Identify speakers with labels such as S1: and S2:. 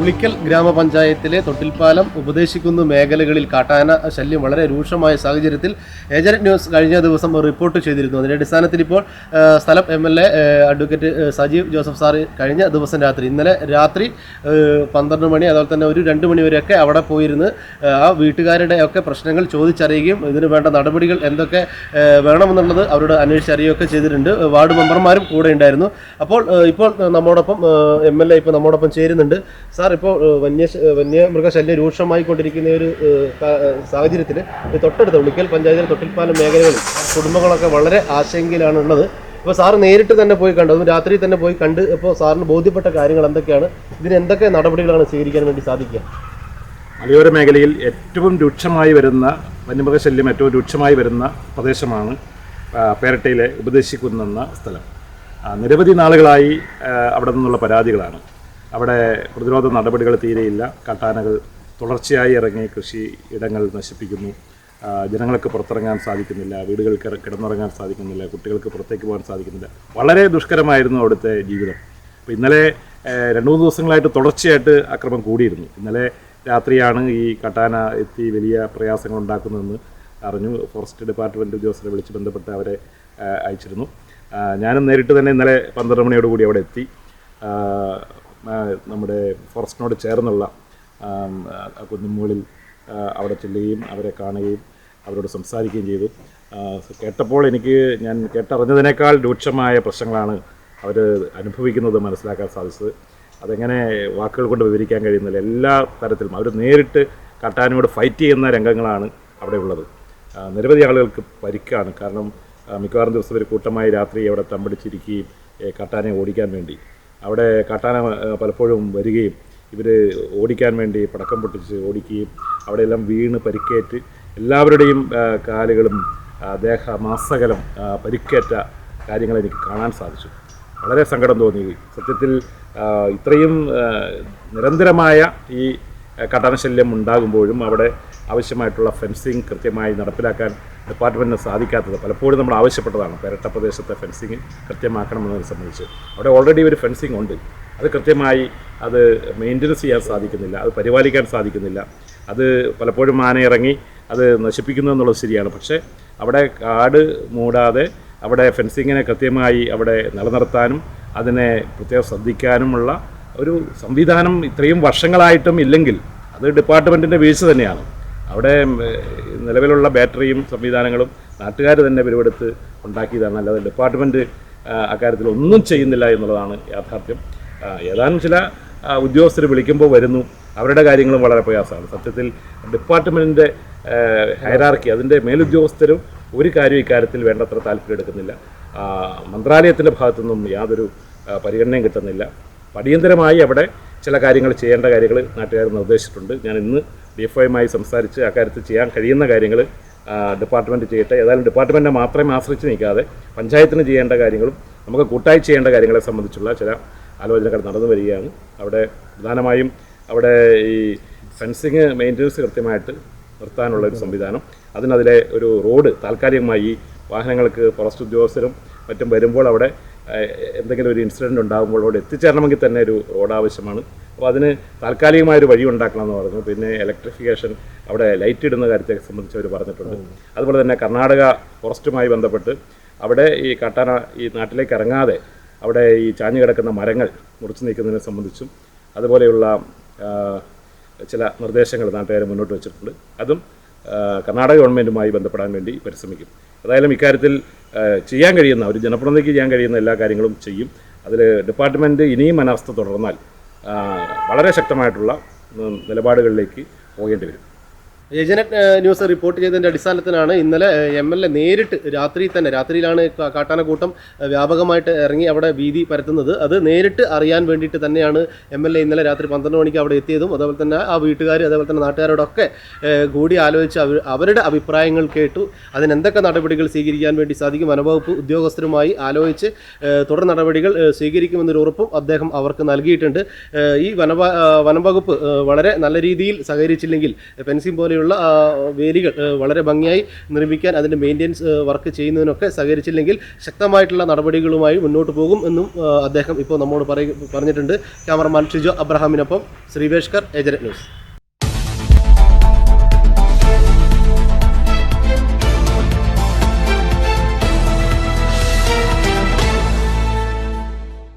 S1: ഉളിക്കൽ ഗ്രാമപഞ്ചായത്തിലെ തൊട്ടിൽപ്പാലം ഉപദേശിക്കുന്ന മേഖലകളിൽ കാട്ടാന ശല്യം വളരെ രൂക്ഷമായ സാഹചര്യത്തിൽ ഏജന്റ് ന്യൂസ് കഴിഞ്ഞ ദിവസം റിപ്പോർട്ട് ചെയ്തിരുന്നു. അതിന്റെ അടിസ്ഥാനത്തിൽ ഇപ്പോൾ സ്ഥലം M L A advocate Sajeev Joseph sir കഴിഞ്ഞ ദിവസം രാത്രി ഇന്നലെ രാത്രി പന്ത്രണ്ട് മണി അതുപോലെ തന്നെ ഒരു രണ്ട് മണി വരെയൊക്കെ അവിടെ പോയിരുന്ന് ആ, വീട്ടുകാരുടെ ഒക്കെ പ്രശ്നങ്ങൾ ചോദിച്ചറിയുകയും ഇതിന് വേണ്ട നടപടികൾ എന്തൊക്കെ വേണമെന്നുള്ളത് അവരോട് അന്വേഷിച്ചറിയുകയൊക്കെ ചെയ്തിട്ടുണ്ട്. വാർഡ് മെമ്പർമാരും കൂടെ ഉണ്ടായിരുന്നു. അപ്പോൾ ഇപ്പോൾ നമ്മോടൊപ്പം എം എൽ എ ഇപ്പോൾ നമ്മോടൊപ്പം ചേരുന്നുണ്ട്. സാർ ഇപ്പോൾ ഏഹ്, വന്യ വന്യമൃഗശല്യം രൂക്ഷമായി കൊണ്ടിരിക്കുന്ന ഒരു സാഹചര്യത്തിൽ തൊട്ടടുത്ത ഉളിക്കൽ പഞ്ചായത്തിലെ തൊട്ടിൽപ്പാലം മേഖലകളിൽ കുടുംബങ്ങളൊക്കെ വളരെ ആശങ്കയിലാണ് ഉള്ളത് ഇപ്പോൾ സാറ് നേരിട്ട് തന്നെ പോയി കണ്ടു അതും രാത്രി തന്നെ പോയി കണ്ട് ഇപ്പോൾ സാറിന് ബോധ്യപ്പെട്ട കാര്യങ്ങൾ എന്തൊക്കെയാണ്? ഇതിന് എന്തൊക്കെ നടപടികളാണ് സ്വീകരിക്കാൻ വേണ്ടി സാധിക്കുക?
S2: മലയോര മേഖലയിൽ ഏറ്റവും രൂക്ഷമായി വരുന്ന വന്യമൃഗശല്യം ഏറ്റവും രൂക്ഷമായി വരുന്ന പ്രദേശമാണ് പേരട്ടയിലെ ഉപദേശിക്കുന്ന സ്ഥലം. നിരവധി നാളുകളായി അവിടെ നിന്നുള്ള പരാതികളാണ്. അവിടെ പ്രതിരോധ നടപടികൾ തീരെയില്ല. കാട്ടാനകൾ തുടർച്ചയായി ഇറങ്ങി കൃഷി ഇടങ്ങൾ നശിപ്പിക്കുന്നു. ജനങ്ങൾക്ക് പുറത്തിറങ്ങാൻ സാധിക്കുന്നില്ല. വീടുകൾക്ക് കിടന്നുറങ്ങാൻ സാധിക്കുന്നില്ല. കുട്ടികൾക്ക് പുറത്തേക്ക് പോകാൻ സാധിക്കുന്നില്ല. വളരെ ദുഷ്കരമായിരുന്നു അവിടുത്തെ ജീവിതം. അപ്പോൾ ഇന്നലെ രണ്ട് മൂന്ന് ദിവസങ്ങളായിട്ട് തുടർച്ചയായിട്ട് അക്രമം കൂടിയിരുന്നു. ഇന്നലെ രാത്രിയാണ് ഈ കട്ടാന എത്തി വലിയ പ്രയാസങ്ങൾ ഉണ്ടാക്കുന്നതെന്ന് അറിഞ്ഞു. ഫോറസ്റ്റ് ഡിപ്പാർട്ട്മെന്റ് ഉദ്യോഗസ്ഥരെ വിളിച്ച് ബന്ധപ്പെട്ട് അവരെ അയച്ചിരുന്നു. ഞാനും നേരിട്ട് തന്നെ ഇന്നലെ പന്ത്രണ്ട് മണിയോടുകൂടി അവിടെ എത്തി. നമ്മുടെ ഫോറസ്റ്റിനോട് ചേർന്നുള്ള കുന്നുമുകളിൽ അവിടെ ചെല്ലുകയും അവരെ കാണുകയും അവരോട് സംസാരിക്കുകയും ചെയ്തു. കേട്ടപ്പോൾ എനിക്ക് ഞാൻ കേട്ടറിഞ്ഞതിനേക്കാൾ രൂക്ഷമായ പ്രശ്നങ്ങളാണ് അവർ അനുഭവിക്കുന്നത് മനസ്സിലാക്കാൻ സാധിച്ചത്. അതെങ്ങനെ വാക്കുകൾ കൊണ്ട് വിവരിക്കാൻ കഴിയുന്നില്ല. എല്ലാ തരത്തിലും അവർ നേരിട്ട് കാട്ടാനോട് ഫൈറ്റ് ചെയ്യുന്ന രംഗങ്ങളാണ് അവിടെ ഉള്ളത്. നിരവധി ആളുകൾക്ക് പരിക്കാണ്. കാരണം മിക്കവാറും ദിവസം ഒരു കൂട്ടമായി രാത്രി അവിടെ തമ്പടിച്ചിരിക്കുകയും കാട്ടാനെ ഓടിക്കാൻ വേണ്ടി. അവിടെ കാട്ടാന പലപ്പോഴും വരികയും ഇവർ ഓടിക്കാൻ വേണ്ടി പടക്കം പൊട്ടിച്ച് ഓടിക്കുകയും അവിടെയെല്ലാം വീണ് പരിക്കേറ്റ് എല്ലാവരുടെയും കാലുകളും ദേഹ ദേഹമാസകലം പരിക്കേറ്റ കാര്യങ്ങൾ എനിക്ക് കാണാൻ സാധിച്ചു. വളരെ സങ്കടം തോന്നി സത്യത്തിൽ ഇത്രയും നിരന്തരമായ ഈ ആ, കാട്ടാനശല്യം ഉണ്ടാകുമ്പോഴും അവിടെ ആവശ്യമായിട്ടുള്ള ഫെൻസിങ് കൃത്യമായി നടപ്പിലാക്കാൻ ഡിപ്പാർട്ട്മെന്റിന് സാധിക്കാത്തത് പലപ്പോഴും നമ്മൾ ആവശ്യപ്പെട്ടതാണ്. പെരട്ട പ്രദേശത്തെ ഫെൻസിങ് കൃത്യമാക്കണമെന്നതിനെ സംബന്ധിച്ച്. അവിടെ ഓൾറെഡി ഒരു ഫെൻസിങ് ഉണ്ട്. അത് കൃത്യമായി അത് മെയിന്റനൻസ് ചെയ്യാൻ സാധിക്കുന്നില്ല. അത് പരിപാലിക്കാൻ സാധിക്കുന്നില്ല. അത് പലപ്പോഴും ആന ഇറങ്ങി അത് നശിപ്പിക്കുന്നു എന്നുള്ളത് ശരിയാണ്. പക്ഷേ അവിടെ കാട് മൂടാതെ അവിടെ ഫെൻസിങ്ങിനെ കൃത്യമായി അവിടെ നിലനിർത്താനും അതിനെ പ്രത്യേകം ശ്രദ്ധിക്കാനുമുള്ള ഒരു സംവിധാനം ഇത്രയും വർഷങ്ങളായിട്ടും ഇല്ലെങ്കിൽ അത് ഡിപ്പാർട്ട്മെന്റിന്റെ വീഴ്ച തന്നെയാണ്. അവിടെ നിലവിലുള്ള ബാറ്ററിയും സംവിധാനങ്ങളും നാട്ടുകാർ തന്നെ പിരിവെടുത്ത് ഉണ്ടാക്കിയതാണ്. അല്ലാതെ ഡിപ്പാർട്ട്മെന്റ് അക്കാര്യത്തിൽ ഒന്നും ചെയ്യുന്നില്ല എന്നുള്ളതാണ് യാഥാർത്ഥ്യം. ഏതാനും ചില ഉദ്യോഗസ്ഥർ വിളിക്കുമ്പോൾ വരുന്നു. അവരുടെ കാര്യങ്ങളും വളരെ പ്രയാസമാണ്. സത്യത്തിൽ ഡിപ്പാർട്ട്മെന്റിന്റെ ഹൈറാർക്കി അതിന്റെ മേലുദ്യോഗസ്ഥരും ഒരു കാര്യം ഇക്കാര്യത്തിൽ വേണ്ടത്ര താല്പര്യം എടുക്കുന്നില്ല. മന്ത്രാലയത്തിന്റെ ഭാഗത്തുനിന്നും യാതൊരു പരിഗണനയും കിട്ടുന്നില്ല. അടിയന്തരമായി അവിടെ ചില കാര്യങ്ങൾ ചെയ്യേണ്ട കാര്യങ്ങൾ നാട്ടുകാർ നിർദ്ദേശിച്ചിട്ടുണ്ട്. ഞാൻ ഇന്ന് ഡി എഫ് ഐയുമായി സംസാരിച്ച് അക്കാര്യത്തിൽ ചെയ്യാൻ കഴിയുന്ന കാര്യങ്ങൾ ഡിപ്പാർട്ട്മെന്റ് ചെയ്യട്ടെ. ഏതായാലും ഡിപ്പാർട്ട്മെന്റിനെ മാത്രമേ ആശ്രയിച്ച് നിൽക്കാതെ പഞ്ചായത്തിന് ചെയ്യേണ്ട കാര്യങ്ങളും നമുക്ക് കൂട്ടായി ചെയ്യേണ്ട കാര്യങ്ങളെ സംബന്ധിച്ചുള്ള ചില ആലോചനകൾ നടന്നു വരികയാണ്. അവിടെ പ്രധാനമായും അവിടെ ഈ ഫെൻസിങ് മെയിന്റനൻസ് കൃത്യമായിട്ട് നിർത്താനുള്ള ഒരു സംവിധാനം. അതിനതിലെ ഒരു റോഡ് താൽക്കാലികമായി വാഹനങ്ങൾക്ക് ഫോറസ്റ്റ് ഉദ്യോഗസ്ഥരും മറ്റും വരുമ്പോൾ അവിടെ എന്തെങ്കിലും ഒരു ഇൻസിഡന്റ് ഉണ്ടാകുമ്പോൾ അവിടെ എത്തിച്ചേരണമെങ്കിൽ തന്നെ ഒരു റോഡ് ആവശ്യമാണ്. അപ്പോൾ അതിന് താൽക്കാലികമായൊരു വഴി ഉണ്ടാക്കണം എന്ന് പറഞ്ഞു. പിന്നെ ഇലക്ട്രിഫിക്കേഷൻ അവിടെ ലൈറ്റ് ഇടുന്ന കാര്യത്തെ സംബന്ധിച്ച് അവർ പറഞ്ഞിട്ടുണ്ട്. അതുപോലെ തന്നെ കർണാടക ഫോറസ്റ്റുമായി ബന്ധപ്പെട്ട് അവിടെ ഈ കാട്ടാന ഈ നാട്ടിലേക്ക് ഇറങ്ങാതെ അവിടെ ഈ ചാഞ്ഞു കിടക്കുന്ന മരങ്ങൾ മുറിച്ചു നീക്കുന്നതിനെ സംബന്ധിച്ചും അതുപോലെയുള്ള ചില നിർദ്ദേശങ്ങൾ നാട്ടുകാർ മുന്നോട്ട് വെച്ചിട്ടുണ്ട്. അതും കർണാടക ഗവൺമെന്റുമായി ബന്ധപ്പെടാൻ വേണ്ടി പരിശ്രമിക്കും. ഏതായാലും ഇക്കാര്യത്തിൽ ചെയ്യാൻ കഴിയുന്ന ഒരു ജനപ്രതിനിധിക്ക് ചെയ്യാൻ കഴിയുന്ന എല്ലാ കാര്യങ്ങളും ചെയ്യും. അതിൽ ഡിപ്പാർട്ട്മെന്റ് ഇനിയും അനാസ്ഥ തുടർന്നാൽ വളരെ ശക്തമായിട്ടുള്ള നിലപാടുകളിലേക്ക് പോകേണ്ടി വരും.
S1: ഏജനറ്റ് ന്യൂസ് റിപ്പോർട്ട് ചെയ്തതിന്റെ അടിസ്ഥാനത്തിലാണ് ഇന്നലെ എം എൽ എ നേരിട്ട് രാത്രി തന്നെ രാത്രിയിലാണ് കാട്ടാനക്കൂട്ടം വ്യാപകമായിട്ട് ഇറങ്ങി അവിടെ വീതി പരത്തുന്നത്. അത് നേരിട്ട് അറിയാൻ വേണ്ടിയിട്ട് തന്നെയാണ് എം എൽ എ ഇന്നലെ രാത്രി പന്ത്രണ്ട് മണിക്ക് അവിടെ എത്തിയതും. അതുപോലെ തന്നെ ആ വീട്ടുകാർ അതേപോലെ തന്നെ നാട്ടുകാരോടൊക്കെ കൂടി ആലോചിച്ച് അവർ അവരുടെ അഭിപ്രായങ്ങൾ കേട്ടു. അതിനെന്തൊക്കെ നടപടികൾ സ്വീകരിക്കാൻ വേണ്ടി സാധിക്കും? വനവകുപ്പ് ഉദ്യോഗസ്ഥരുമായി ആലോചിച്ച് തുടർ നടപടികൾ സ്വീകരിക്കുമെന്നൊരു ഉറപ്പും അദ്ദേഹം അവർക്ക് നൽകിയിട്ടുണ്ട്. ഈ വനവ വനംവകുപ്പ് വളരെ നല്ല രീതിയിൽ സഹകരിച്ചില്ലെങ്കിൽ പെൻസിൻ പോലെയുള്ള ആ, വേലികൾ വളരെ ഭംഗിയായി നിർമ്മിക്കാൻ അതിന്റെ മെയിന്റെനൻസ് വർക്ക് ചെയ്യുന്നതിനൊക്കെ സഹകരിച്ചില്ലെങ്കിൽ ശക്തമായിട്ടുള്ള നടപടികളുമായി മുന്നോട്ട് പോകും എന്നും അദ്ദേഹം ഇപ്പോൾ നമ്മോട് പറയ പറഞ്ഞിട്ടുണ്ട്. ക്യാമറമാൻ ഷിജോ അബ്രഹാമിനൊപ്പം ശ്രീവേഷ്കർ ഏജന്റ് ന്യൂസ്.